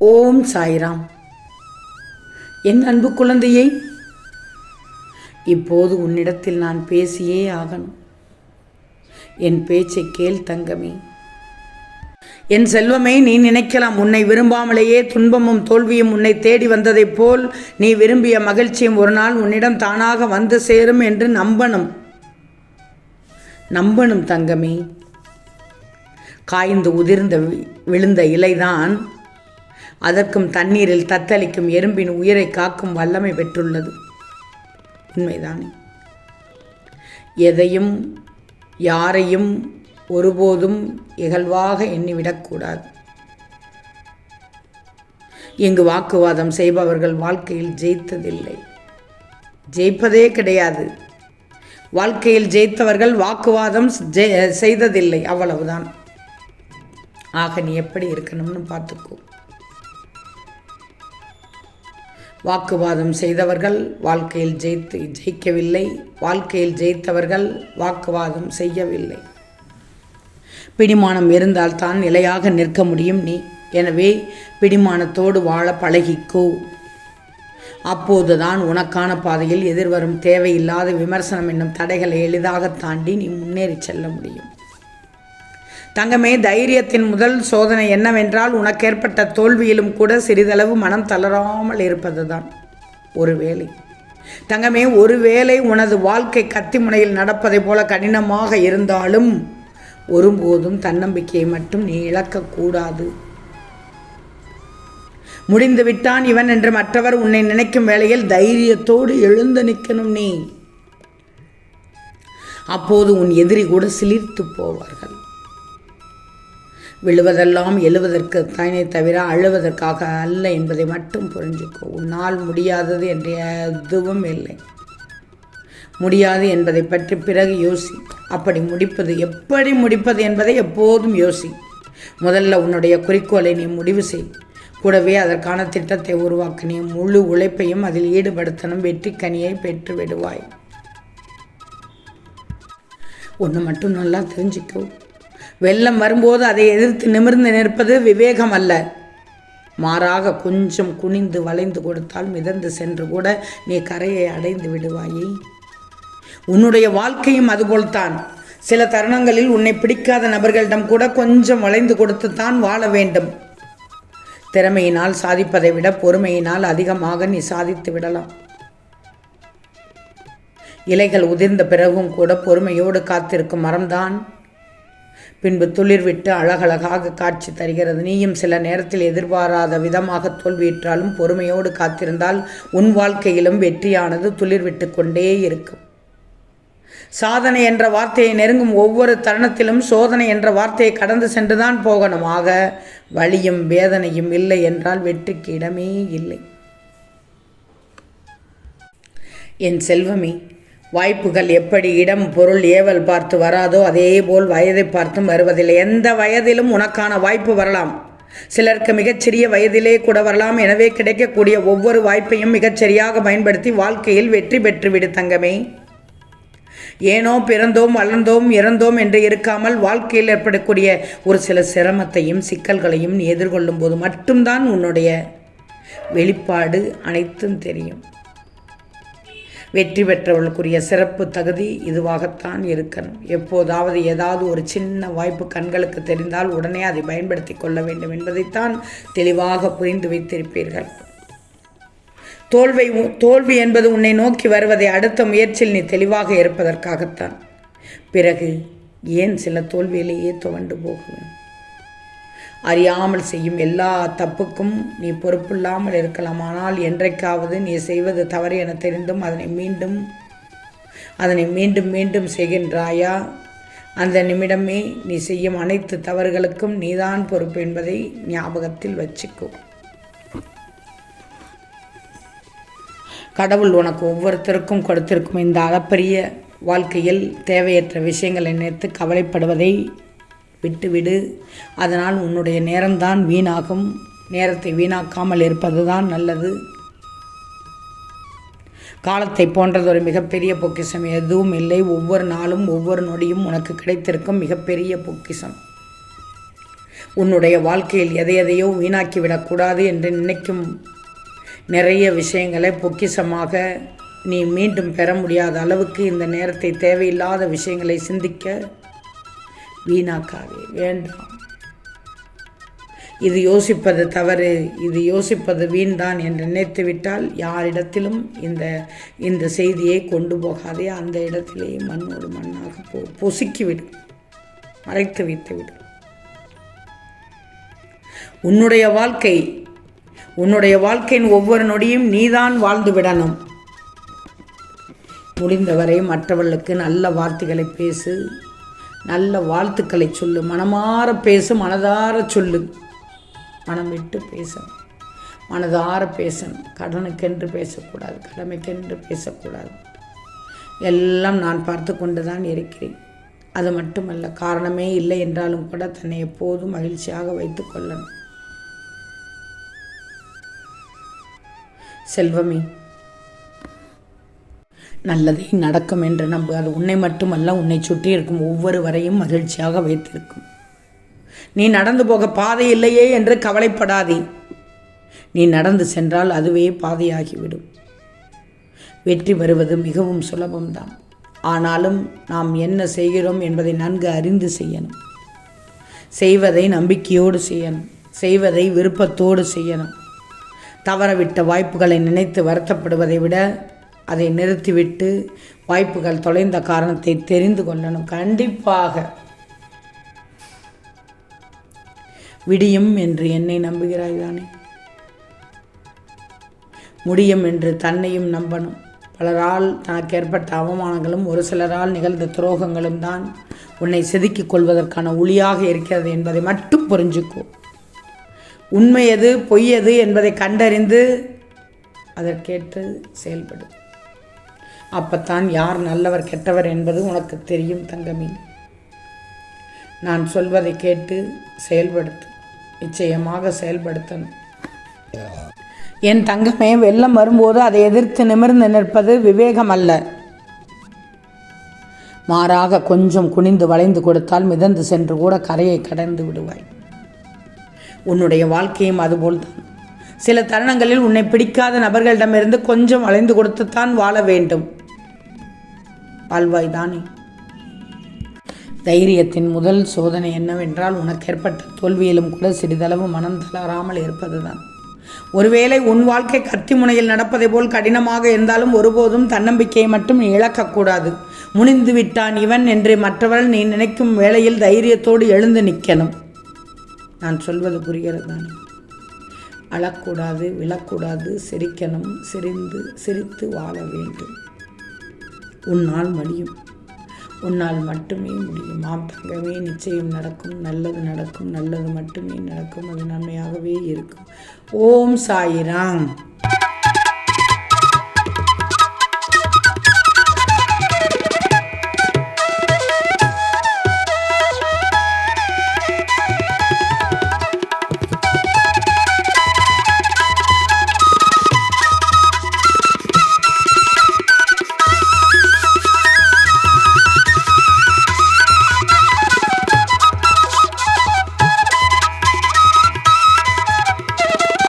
ஓம் சாய்ராம். என் அன்பு குழந்தையை இப்போது உன்னிடத்தில் நான் பேசியே ஆகணும். என் பேச்சை கேள் தங்கமே. என் செல்வமே நீ நினைக்கலாம் உன்னை விரும்பாமலேயே துன்பமும் தோல்வியும் உன்னை தேடி வந்ததைப் போல் நீ விரும்பிய மகிழ்ச்சியும் ஒரு நாள் உன்னிடம் தானாக வந்து சேரும் என்று நம்பணும். நம்பணும் தங்கமே. காய்ந்து உதிர்ந்த வி- விழுந்த இலைதான் அதற்கும் தண்ணீரில் தத்தளிக்கும் எறும்பின் உயிரை காக்கும் வல்லமை பெற்றுள்ளது. உண்மைதானே? எதையும் யாரையும் ஒருபோதும் இகழ்வாக எண்ணிவிடக்கூடாது. இங்கு வாக்குவாதம் செய்பவர்கள் வாழ்க்கையில் ஜெயித்ததில்லை. ஜெயிப்பதே கிடையாது. வாழ்க்கையில் ஜெயித்தவர்கள் வாக்குவாதம் செய்ததில்லை அவ்வளவுதான். ஆக நீ எப்படி இருக்கணும்னு பார்த்துக்கோ. வாக்குவாதம் செய்தவர்கள் வாழ்க்கையில் ஜெயித்து ஜெயிக்கவில்லை. வாழ்க்கையில் ஜெயித்தவர்கள் வாக்குவாதம் செய்யவில்லை. பிடிமானம் இருந்தால் தான் நிலையாக நிற்க முடியும் நீ. எனவே பிடிமானத்தோடு வாழ பழகிக்கோ. அப்போதுதான் உனக்கான பாதையில் எதிர்வரும் தேவையில்லாத விமர்சனம் என்னும் தடைகளை எளிதாக தாண்டி நீ முன்னேறி செல்ல முடியும். தங்கமே தைரியத்தின் முதல் சோதனை என்னவென்றால் உனக்கு ஏற்பட்ட தோல்வியிலும் கூட சிறிதளவு மனம் தளராமல் இருப்பதுதான். ஒருவேளை தங்கமே ஒருவேளை உனது வாழ்க்கை கத்தி முனையில் நடப்பதைப் போல கடினமாக இருந்தாலும் ஒருபோதும் தன்னம்பிக்கையை மட்டும் நீ இழக்கக்கூடாது முடிந்து விட்டான் இவன் என்று மற்றவர் உன்னை நினைக்கும் வேளையில் தைரியத்தோடு எழுந்து நிற்கணும் நீ. அப்போது உன் எதிரி கூட சிலிர்த்து போவார்கள். விழுவதெல்லாம் எழுவதற்கு தானே தவிர அழுவதற்காக அல்ல என்பதை மட்டும் புரிஞ்சுக்கோ. உன்னால் முடியாதது என்ற எதுவும் இல்லை. முடியாது என்பதை பற்றி பிறகு யோசி. அப்படி முடிப்பது எப்படி முடிப்பது என்பதை எப்போதும் யோசி. முதல்ல உன்னுடைய குறிக்கோளை நீ முடிவு செய். கூடவே அதற்கான திட்டத்தை உருவாக்க. நீ முழு உழைப்பையும் அதில் ஈடுபடுத்தணும். வெற்றி கனியை பெற்று விடுவாய். ஒன்று மட்டும் நல்லா தெரிஞ்சுக்கோ. வெள்ளம் வரும்போது அதை எதிர்த்து நிமிர்ந்து நிற்பது விவேகம் அல்ல மாறாக கொஞ்சம் குனிந்து வளைந்து கொடுத்தால் மிதந்து சென்று கூட நீ கரையை அடைந்து விடுவாயே. உன்னுடைய வாழ்க்கையும் அதுபோல்தான். சில தருணங்களில் உன்னை பிடிக்காத நபர்களிடம் கூட கொஞ்சம் வளைந்து கொடுத்து தான் வாழ வேண்டும். திறமையினால் சாதிப்பதை விட பொறுமையினால் அதிகமாக நீ சாதித்து விடலாம். இலைகள் உதிர்ந்த பிறகும் கூட பொறுமையோடு காத்திருக்கும் மரம்தான். பின்பு துளிர்விட்டு அழகழகாக காட்சி தருகிறது. நீயும் சில நேரத்தில் எதிர்பாராத விதமாக தோல்வியிற்றாலும் பொறுமையோடு காத்திருந்தால் உன் வாழ்க்கையிலும் வெற்றியானது துளிர்விட்டு கொண்டே இருக்கும். சாதனை என்ற வார்த்தையை நெருங்கும் ஒவ்வொரு தருணத்திலும் சோதனை என்ற வார்த்தையை கடந்து சென்றுதான் போகணும். ஆக வழியும் வேதனையும் இல்லை என்றால் வெற்றிக்கு இடமே இல்லை. என் செல்வமே வாய்ப்புகள் எப்படி இடம் பொருள் ஏவல் பார்த்து வராதோ அதே போல் வயதை பார்த்தும் வருவதில்லை. எந்த வயதிலும் உனக்கான வாய்ப்பு வரலாம். சிலருக்கு மிகச்சிறிய வயதிலே கூட வரலாம். எனவே கிடைக்கக்கூடிய ஒவ்வொரு வாய்ப்பையும் மிகச்சரியாக பயன்படுத்தி வாழ்க்கையில் வெற்றி பெற்றுவிடு தங்கமே. ஏனோ பிறந்தோம் வளர்ந்தோம் இறந்தோம் என்று இருக்காமல் வாழ்க்கையில் ஏற்படக்கூடிய ஒரு சில சிரமத்தையும் சிக்கல்களையும் நீ எதிர்கொள்ளும் போது மட்டும்தான் உன்னுடைய வெளிப்பாடு அனைத்தும் தெரியும். வெற்றி பெற்றவர்களுக்குரிய சிறப்பு தகுதி இதுவாகத்தான் இருக்கணும். எப்போதாவது ஏதாவது ஒரு சின்ன வாய்ப்பு கண்களுக்கு தெரிந்தால் உடனே அதை பயன்படுத்தி கொள்ள வேண்டும் என்பதைத்தான் தெளிவாக புரிந்து வைத்திருப்பீர்கள். தோல்வி தோல்வி என்பது உன்னை நோக்கி வருவதை அடுத்த முயற்சியில் நீ தெளிவாக இருப்பதற்காகத்தான். பிறகு ஏன் சில தோல்வியிலேயே துவண்டு போகும்? அறியாமல் செய்யும் எல்லா தப்புக்கும் நீ பொறுப்பில்லாமல் இருக்கலாம். ஆனால் என்றைக்காவது நீ செய்வது தவறு என தெரிந்தும் அதனை மீண்டும் அதனை மீண்டும் மீண்டும் செய்கின்றாயா? அந்த நிமிடமே நீ செய்யும் அனைத்து தவறுகளுக்கும் நீதான் பொறுப்பு என்பதை ஞாபகத்தில் வச்சுக்கோ. கடவுள் உனக்கு ஒவ்வொருத்தருக்கும் கொடுத்திருக்கும் இந்த அளப்பரிய வாழ்க்கையில் தேவையற்ற விஷயங்களை நினைத்து கவலைப்படுவதை விட்டுவிடு. அதனால் உன்னுடைய நேரம்தான் வீணாகும். நேரத்தை வீணாக்காமல் இருப்பது தான் நல்லது. காலத்தை போன்றது ஒரு மிகப்பெரிய பொக்கிஷம். எதுவும் இல்லை. ஒவ்வொரு நாளும் ஒவ்வொரு நொடியும் உனக்கு கிடைத்திருக்கும் மிகப்பெரிய பொக்கிஷம். உன்னுடைய வாழ்க்கையில் எதை எதையோ வீணாக்கி விடக்கூடாது என்று நினைக்கும் நிறைய விஷயங்களை பொக்கிஷமாக நீ மீண்டும் பெற முடியாத அளவுக்கு இந்த நேரத்தை தேவையில்லாத விஷயங்களை சிந்திக்க வீணாக்காதே வேண்டாம். இது யோசிப்பது தவறு இது யோசிப்பது வீண்தான் என்று நினைத்து விட்டால் யாரிடத்திலும் இந்த இந்த செய்தியை கொண்டு போகாதே அந்த இடத்திலேயே மண்ணோடு மண்ணாக போ பொசுக்கிவிடும் மறைத்து வைத்துவிடும் உன்னுடைய வாழ்க்கை உன்னுடைய வாழ்க்கையின் ஒவ்வொரு நொடியும் நீதான் வாழ்ந்து விடணும். முடிந்தவரை மற்றவர்களுக்கு நல்ல வார்த்தைகளை பேசு நல்ல வாழ்த்துக்களை சொல்லு. மனமாற பேசு மனதார சொல்லு. மனம் விட்டு பேசணும். மனதார பேசணும். கடனுக்கென்று பேசக்கூடாது. கடமைக்கென்று பேசக்கூடாது. எல்லாம் நான் பார்த்து கொண்டு தான் இருக்கிறேன். அது மட்டுமல்ல காரணமே இல்லை என்றாலும் கூட தன்னை எப்போதும் மகிழ்ச்சியாக வைத்து கொள்ளணும். செல்வமே நல்லதே நடக்கும் என்று நம்பு. அது உன்னை மட்டுமல்ல உன்னை சுற்றி இருக்கும் ஒவ்வொரு வரையும் மகிழ்ச்சியாக வைத்திருக்கும். நீ நடந்து போக பாதை இல்லையே என்று கவலைப்படாதே. நீ நடந்து சென்றால் அதுவே பாதையாகிவிடும். வெற்றி வருவது மிகவும் சுலபம்தான். ஆனாலும் நாம் என்ன செய்கிறோம் என்பதை நன்கு அறிந்து செய்யணும். செய்வதை நம்பிக்கையோடு செய்யணும். செய்வதை விருப்பத்தோடு செய்யணும். தவறவிட்ட வாய்ப்புகளை நினைத்து வருத்தப்படுவதை விட அதை நிறுத்திவிட்டு வாய்ப்புகள் தொலைந்த காரணத்தை தெரிந்து கொள்ளணும். கண்டிப்பாக. விடியும் என்று என்னை நம்புகிறாய் தானே? முடியும் என்று தன்னையும் நம்பணும். பலரால் தனக்கு ஏற்பட்ட அவமானங்களும் ஒரு சிலரால் நிகழ்ந்த துரோகங்களும் தான் உன்னை செதுக்கிக் கொள்வதற்கான ஒளியாக இருக்கிறது என்பதை மட்டும் புரிஞ்சுக்கோ. உண்மை எது பொய் எது என்பதை கண்டறிந்து அதற்கேற்று செயல்படும் அப்பத்தான் யார் நல்லவர் கெட்டவர் என்பது உனக்கு தெரியும் தங்கமி. நான் சொல்வதை கேட்டு செயல்படுத்து நிச்சயமாக செயல்படுத்தணும். என் தங்கமே வெள்ளம் வரும்போது அதை எதிர்த்து நிமிர்ந்து நிற்பது விவேகம் அல்ல மாறாக கொஞ்சம் குனிந்து வளைந்து கொடுத்தால் மிதந்து சென்று கூட கரையை கடந்து விடுவாய். உன்னுடைய வாழ்க்கையும் அதுபோல்தான். சில தருணங்களில் உன்னை பிடிக்காத நபர்களிடமிருந்து கொஞ்சம் வளைந்து கொடுத்துத்தான் வாழ வேண்டும். பால்வாய்தானே தைரியத்தின் முதல் சோதனை என்னவென்றால் உனக்கு ஏற்பட்ட தோல்வியிலும் கூட சிறிதளவு மனம் தளராமல் இருப்பதுதான். ஒருவேளை உன் வாழ்க்கை கத்தி முனையில் நடப்பதை போல் கடினமாக இருந்தாலும் ஒருபோதும் தன்னம்பிக்கையை மட்டும் இழக்கக்கூடாது முனிந்து விட்டான் இவன் என்று மற்றவர்கள் நீ நினைக்கும் வேளையில் தைரியத்தோடு எழுந்து நிற்கணும். நான் சொல்வது புரிகிறது அழக்கூடாது விழக்கூடாது சிரிக்கணும் சிரிந்து சிரித்து வாழ வேண்டும். உன்னால் முடியும். உன்னால் மட்டுமே முடியும். ஆம் தங்கமே நிச்சயம் நடக்கும். நல்லது நடக்கும். நல்லது மட்டுமே நடக்கும். அது நன்மையாகவே இருக்கும். ஓம் சாயிராம்.